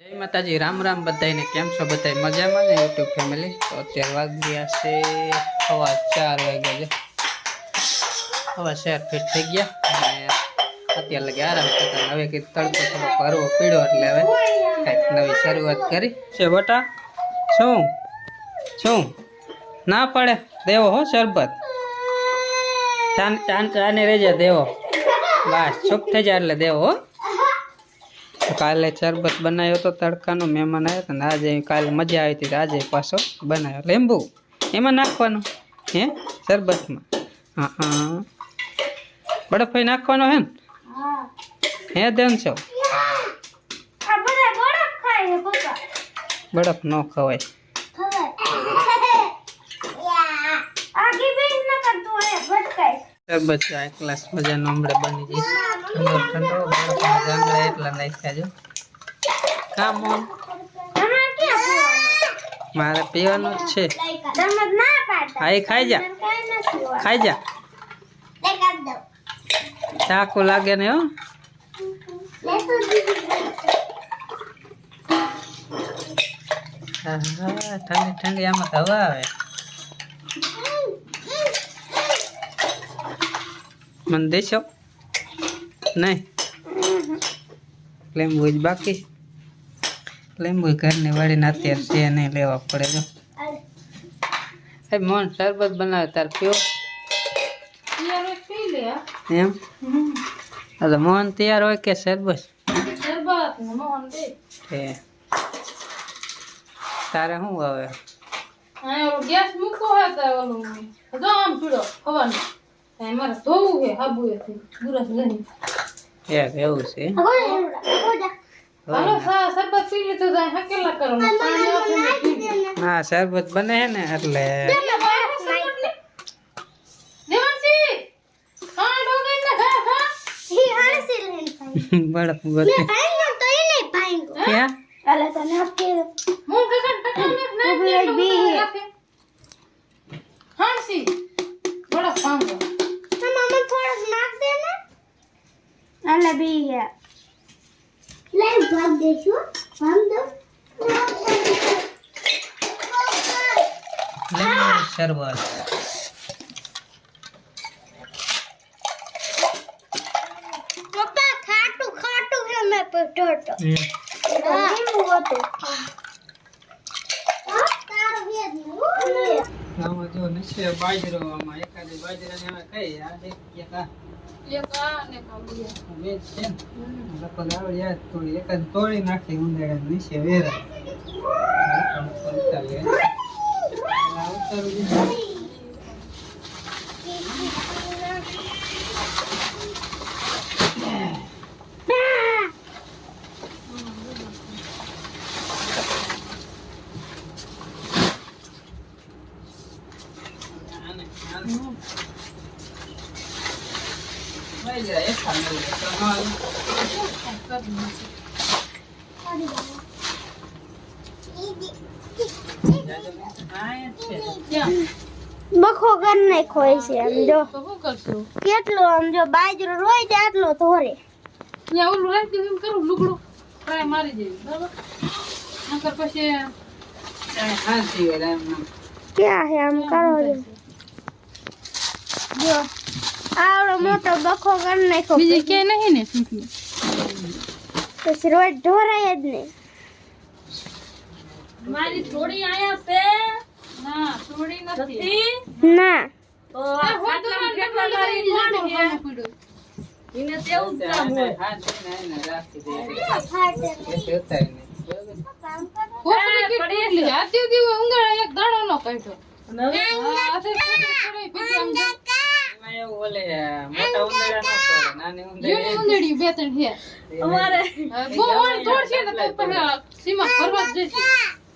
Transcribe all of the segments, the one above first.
જય માતાજી, રામ રામ બધાને કેમ છો બધા મજામાં ને યુટ્યુબ ફેમિલી તો અત્યારે વાગ્યા છે સવા ચાર વાગ્યા છે. સવા ચાર ફીટ થઈ ગયા અને અત્યારે લગી આરામ કરતા હવે કે તડકો થોડો કરવો પીડ્યો એટલે હવે કંઈક નવી શરૂઆત કરી. છે બટા, શું? શું? ના પડે. દેવો હો શરબત. ચાન ચાન ચાને રેજે દેવો. બસ, ચૂપ થઈ જાય એટલે દેવો હો. કાલે શરબત બનાવ્યો તો તડકાનો મહેમાન આવ્યો હતો ને આજે કાલે મજા આવી હતી તો આજે પાછો બનાવ્યો. લીંબુ એમાં નાખવાનું હે? શરબતમાં. હા હા. બરફઈ નાખવાનો હે. ને હે દેન છો? બડફ ન ખવાય. શરબત ચા એક ગ્લાસ મજાનો હમણાં બની જઈશ ઠંડો ઠંડો બરફના એટલા નાખ્યા જો કા મોન મારે પીવાનું છે. હા ખાઈ જા. ખાઈ જા. ચાકુ લાગે ને હા, ઠંડી ઠંડી આમાં તો હવા આવે. મને દેશો. નહીં લીંબુ જ બાકી લીંબુ ઘરની વાળીને અત્યારે છે નહીં લેવા પડે જો એ મોહન શરબત બનાવે તાર પીવો એમ એટલે મોહન તૈયાર હોય કે શરબત છે તારે શું હવે ગેસ મૂકો હે તો ઓલું જો આમ પીડો ખવાનું મારે ધોવું છે હાબુ એથી ગુરસ નહીં એક એવું છે. હા શરબત બને ને એટલે દેવાંશી, હા, ડોગર ને ખા, ખા. બરફ બને ક્યાં મૂળ કાકા ટકાને નાખી દે, એટલે હું રાખે. હાંસી, બરફ ભાંગો. લીંબુ શરબત પપ્પા ખાટું ખાટું કે મેં પીધો તો હમ. આમાં જો નીચે બાજરો આમાં એકાદી બાજરાને કઈ આ એક તોડી નાખી ઉંદેડા નીચે વેરા ઉતારી લે. આ ઉતારી દીધું. આને, આને. લઈ લે, એક ખાલી લઈ લે. તમારું. આ એ જ છે. ક્યાં? બખો કર નાખો છે આમ જો તો? કેટલો આમ જો બાજરો રોય છે આટલો થોરે ઓલું રાખી એમ કરું લુગડું ટ્રાય મારી દેવી બરાબર નકર પછી આ હાંસી હોય એમ આમ. ક્યાં હે આમ કરો જો આવડો મોટો બખો કરી નાખો બીજી કે નહીં ને? તો પછી રોજ ઢોરાય જ ને મારી થોડી આયા પે ના થોડી નથી. ના. તો આ ખાટલામાં કેટલા મારી કોણ હે ઇને તેવું જ કામ હોય. હાંસી ને રાખી દે. એ ઉતારી ને. બરાબર. કેટલી આ દેવ દેવ એક દાણો નો કાઢ્યો. હા, આ તો નો એમાં એવું ઓલે મોટા ઉંદરડા ન પડે, નાની ઉંદરડી ઉંદરડી બે ત્રણ છે. હા, બહુ વાળી તોડ છે ને તો પછી સીમા ફરવા જ જશે.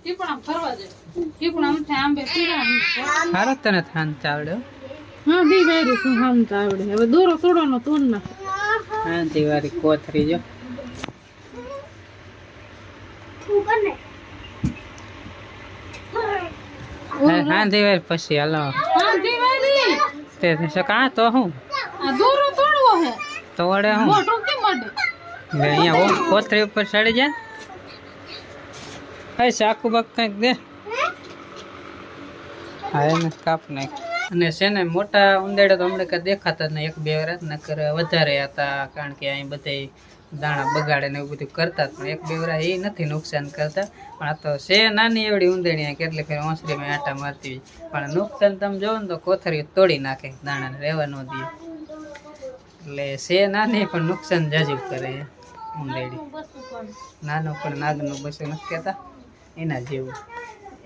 ટીપણા ફરવા જાય ટીપણા આમ થાય આંબે પીડા હારો તને થાન ચાવડ્યો હા. બી વાયરું શું હામ તો હવે દોરો તોડવાનો તોડ નાખે. હાંતી વાળી કોથરી જો. હા વાળી પછી હાલો હા તે છે કા? તો હું? દોરો તોડવો હે. તો વડે હું? મોટો કે મડે એટલે અહીંયા કોથરી ઉપર ચડી જાય હા ચાકુ બક કંઈક દે. હા એને કાપ નાખ. અને છે ને મોટા ઉંદેડા તો હમણાં કાંઈ દેખાતા જ નહીં. એક બે રાત નકર વધારે હતા કારણ કે અહીં બધે દાણા બગાડે ને એવું બધું કરતા પણ એક બેવરા એ નથી નુકસાન કરતા, પણ આ તો છે નાની એવડી ઊંધણી કેટલે ફેર ઓસરીમાં આટા મારતી હોય. પણ નુકસાન તમે જોવો ને તો કોથરી તોડી નાખે, દાણાને રહેવા ન દે. એટલે છે નાની, પણ નુકસાન જાજુ કરે ઉંદેડી નાનો પણ નાગનું બસું નથી કહેતા, એના જેવું.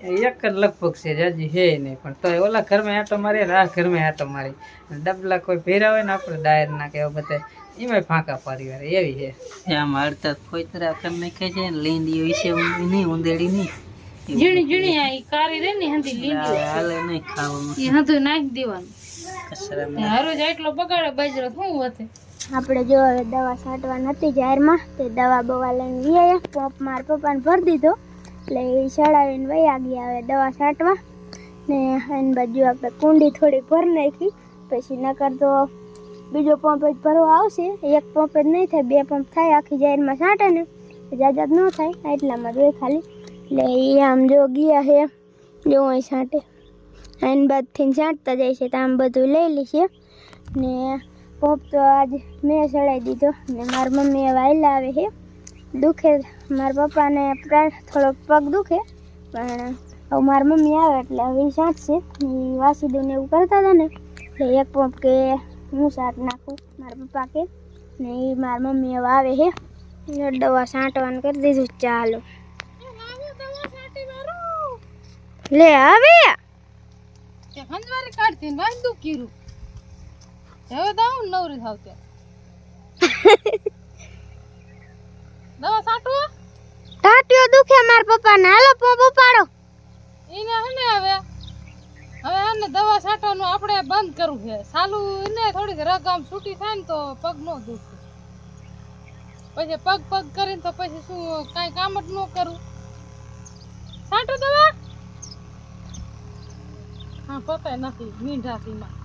એક જ લગભગ છે, જાજી હે નહીં, પણ તો ઓલા ઘરમાં આટો મારી આ ઘરમાં આટો મારી. ડબલા કોઈ ભેરા હોય ને આપણે ડાયર ના કે બધા એમાં ફાંકા પરિવાર વાર એવી છે. આમાં અડધા ફોતરા કરી નાખે છે? લીંડીઓ વિશે નહીં ઉંદેડી નહીં. ઝીણી ઝીણી આ કારી રે ને હંધી લીંડી હાલે નહીં ખાવાનું. એ હંધું નાખી દેવાનું. કચરામાં. હારો જ એટલો બગાડે બાજરો શું વધે? આપણે જો હવે દવા છાંટવા નથી જાહેરમાં તે દવા બવા લઈને ગયા પોપ માર પપ્પાને ભરી દીધો. એટલે એ ચડાવીને વયા ગયા હવે દવા છાંટવા. ને એની બાજુ આપણે કુંડી થોડી ભરી નાખી. પછી નકર તો બીજો પંપ જ ભરવા આવશે. એક પંપ જ નહીં થાય, બે પંપ થાય, આખી જાહેરમાં છાંટે ને જાજા ન થાય એટલામાં જોઈએ ખાલી. એટલે એ આમ જો ગયા છે જો અહીં છાંટે એની બાદથી છાંટતા જાય છે, તો આમ બધું લઈ લેશે ને પોપ તો આજ મેં ચડાવી દીધો. ને મારી મમ્મી હવે આયલા આવે છે દુખે. મારા પપ્પાને પ્રા- થોડોક પગ દુખે, પણ હવે મારી મમ્મી આવે એટલે હવે ઈ છાંટશે એ વાસી દઉં એવું કરતા હતા ને, એટલે એક પંપ કે હું સાટ નાખું. મારા પપ્પા કે ને એ મારી મમ્મી હવે આવે છે દવા છાંટવાનું કરી દીધું. ચાલો. લે, આવે. તે હંજવારી કાઢતી હવે તો નવરી થાવ ત્યાં દવા સાટવો ટાટિયો દુખે મારા પપ્પાને હાલો પંપ ઉપાડો એને હે ને હવે હવે આને દવા છાંટવાનું બંધ કરવું છે. સાલું એને થોડીક રકમ છૂટી થાય ને તો પગ નો દુખે. પછી પગ પગ કરીને તો પછી શું કાંઈ કામ જ ન કરું. છાંટો દવા? હા પતાય નથી મીઠાથી માં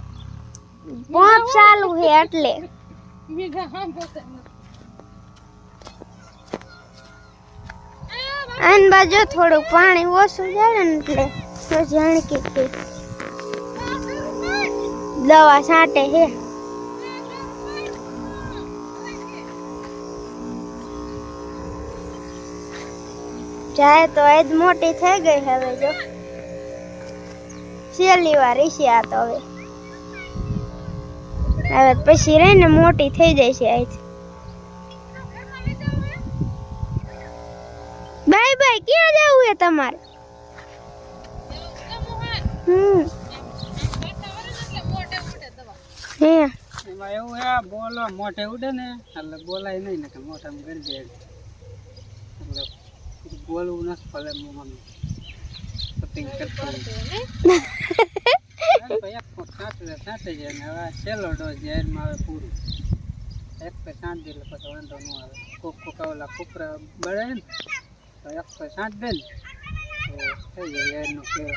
પંપ ચાલુ છે એટલે. મીંઢા હા પતાય નથી. આન બાજુ થોડુંક પાણી ઓછું જાય ને એટલે તો જાણકી કે દવા છાંટે છે. જાય તો એ જ મોટી થઈ ગઈ હવે જો. છેલ્લી વાર છે તો હવે. હવે પછી રહીને મોટી થઈ જાય છે આજ. બાય બાય, ક્યાં જવું એ તમારે? હમ. એમાં એવું હે બોલો, મોઢે ઉડે ને, એટલે બોલાય નહીં ને કે મોઢામાં કરી દે એટલે બોલવું નથી ભલે મમ્મી પતિંગ કરતો સાંટે સાંટે જાય ને, હવે છેલ્લો ડોઝ જાહેરમાં પૂરું. એક તો સાંટ દે એટલે પછી વાંધો ન કોક કોક ઓલા કૂપરા બળે ને, તો એક તો સાંટ દે થઈ જાય જાહેરનું ફેર.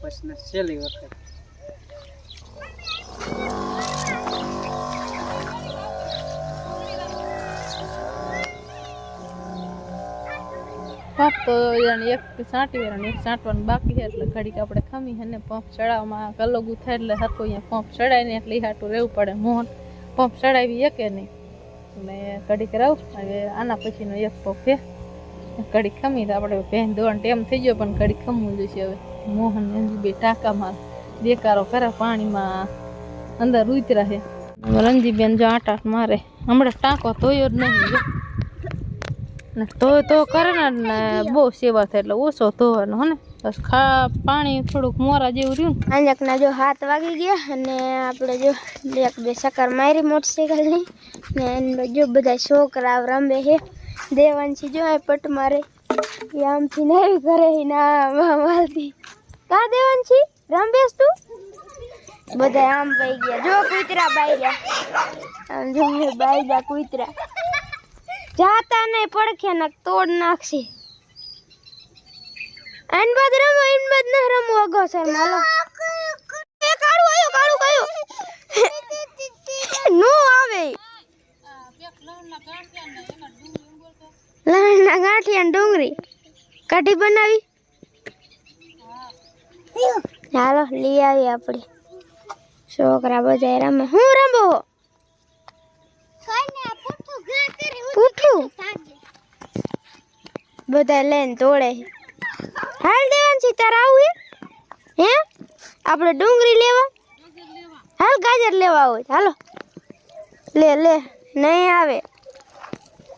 પછી છેલ્લી વખત. પંપ તો એક સાંટી એક સાંટવાનું બાકી એટલે ઘડીક આપણે ખમી છે ને પંપ ચડાવવામાં કલોગું થાય એટલે હતું અહીંયા પંપ ચડાવીને ને એટલે હાટું રહેવું પડે મોહન. પંપ ચડાવી શકે નહીં અને ઘડીક રહું આના પછીનો એક પંપ છે ઘડીક ખમી તો આપણે ભેન ધોવાનો ટેમ થઈ ગયો, પણ ઘડીક ખમવું જોઈશે હવે. મોહન ને બે ટાંકામાં દેકારો કરે પાણીમાં અંદર ઉતરા છે રંજીબેન જો આટ મારે. હમણાં ટાંકો તોયો જ નહીં તો તો કરે ને બહુ સેવા થાય એટલે ઓછો ધોવાનો, હે બસ ખા, પાણી થોડુંક મોરા જેવું રહ્યું અંજકના જો હાથ વાગી ગયા અને આપણે જો એક બે સકર મારી મોટરસાઇકલની ને એની જો બધા છોકરા રમે છે. દેવાંશી જો પટ મારે. આમથી નહીં કરે ના વાલથી કા દેવાંશી? રમેશ તું? બધા આમ ભાઈ ગયા. જો કૂતરા ગયા આમ જો ગયા કૂતરા. જાતા નહીં, પડખે ને તોડ નાખશે. એન બાદ રમો એન બાદ ન રમો અગો સર માલો કાળું આયો કાળું કયો નો આવે. લણના ગાંઠિયા ને ડુંગળી. કઢી બનાવી. ચાલો લઈ આવી આપણે. છોકરા બધા રમે? હું રમો પૂઠું બધા લઈને તોડે હાલ દેવાન તારે આવું હે હે? આપણે ડુંગળી લેવા? હાલ ગાજર લેવા હોય હાલો. લે લે. નહીં આવે.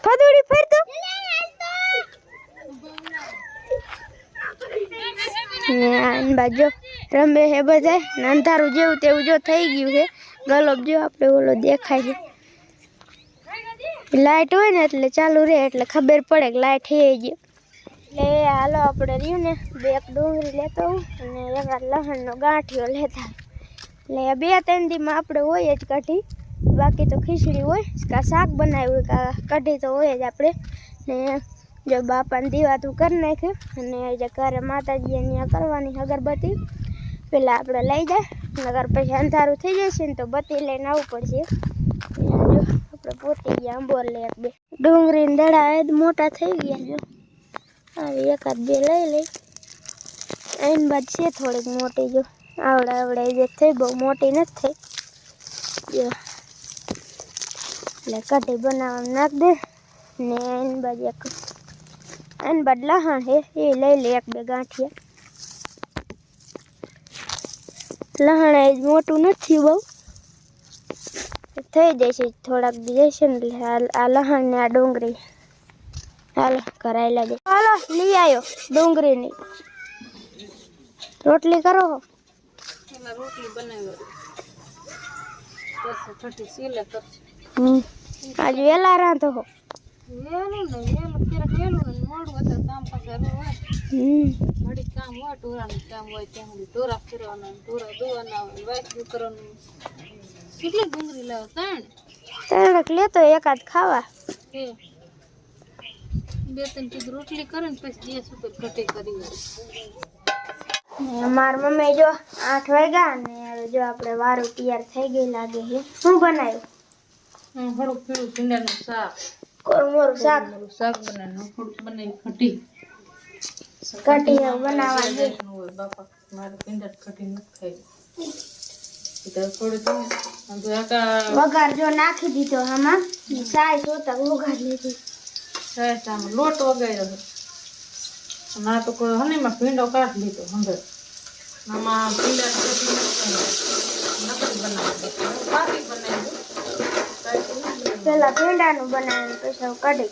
ફદુડી ફેર તો. ને આન બાજુ રમે હે બધાય. નંધારું જેવું તેવું જો થઈ ગયું છે. ગલોબ જો આપણે ઓલો દેખાય છે. લાઇટ હોય ને એટલે ચાલુ રહે, એટલે ખબર પડે કે લાઇટ હે ગઈ એટલે હાલો આપણે રહ્યું ને. બે એક ડુંગળી લેતો અને એક લસણનો ગાંઠિયો લેતા. એટલે બે ત્રણ દીમાં આપણે હોય જ કઢી. બાકી તો ખીચડી હોય. કાં શાક બનાવ્યું, કાં કઢી તો હોય જ આપણે. ને જો બાપાને દીવાતું કરી નાખ્યું અને જે ઘરે માતાજી અહીંયા કરવાની અગરબત્તી પેલા આપણે લઈ જાય નગર પછી અંધારું થઈ જશે ને તો બત્તી લઈને આવવું પડશે. ત્યાં જો આપણે પોતી ગયા આંબોર લે એક બે. ડુંગળીને દડા એ જ મોટા થઈ ગયા જો આવી એકાદ બે લઈ લઈ. એની બાદ છે થોડીક મોટી જો. આવડે આવડે જે થઈ બહુ મોટી નથી થઈ. જો. એટલે કઢી બનાવવા નાખ દે. ને એની બાજુ એક. એની બાદ લહણ હે, એ લઈ લે એક બે ગાંઠિયા. લહણ એ જ મોટું નથી બહુ. થઈ જશે થોડાક દી જશે ને આ- લહણ ને આ ડુંગળી. હાલો કરાવી લાગે હાલો લઈ આવ્યો ડુંગળીની. રોટલી કરો રોટલી બનાવી કરશે ઠઠી સીલે કરશે. હમ. આજ વેલા રાંધો હો. વેલું ને વેલું ક્યારેક વેલું ને મોડું હતું કામ પાસે હોય હમ ઘડીક કામ હોય ટોરાનું કામ હોય ત્યાં સુધી ટોરા ફેરવાના ટોરા ધોવાના હોય વાસી કરવાનું કેટલી ડુંગળી લાવો ત્રણ તરક લેતો એકાદ ખાવા. કે બે ત્રણ કીધું રોટલી કરે ને પછી ગેસ ઉપર ઘટે કરી હોય ને મારી મમ્મી જો આઠ વાગ્યા ને હવે જો આપણે વારું તૈયાર થઈ ગઈ લાગે છે. શું બનાવ્યું? હમ હળું પીળું ભીંડાનું શાક. કોરમોરું શાક? મારું શાક બનાવીને થોડુંક બનાવી ખટી. એવું બનાવવા દે. બાપા મારે પિંડર તો આકા વઘાર જો નાખી દીધો આમાં ને સાય જોતા વઘાર લીધી. સાહેબ સામે લોટ વગાડ્યો અને તો કોઈ હનીમાં ભીંડો કાઢી લીધો અંદર. આમાં ભીંડા ખટી નથી બનાવી પાકી બનાવી પેલા ભીંડાનું બનાવ્યું પછી કઢી.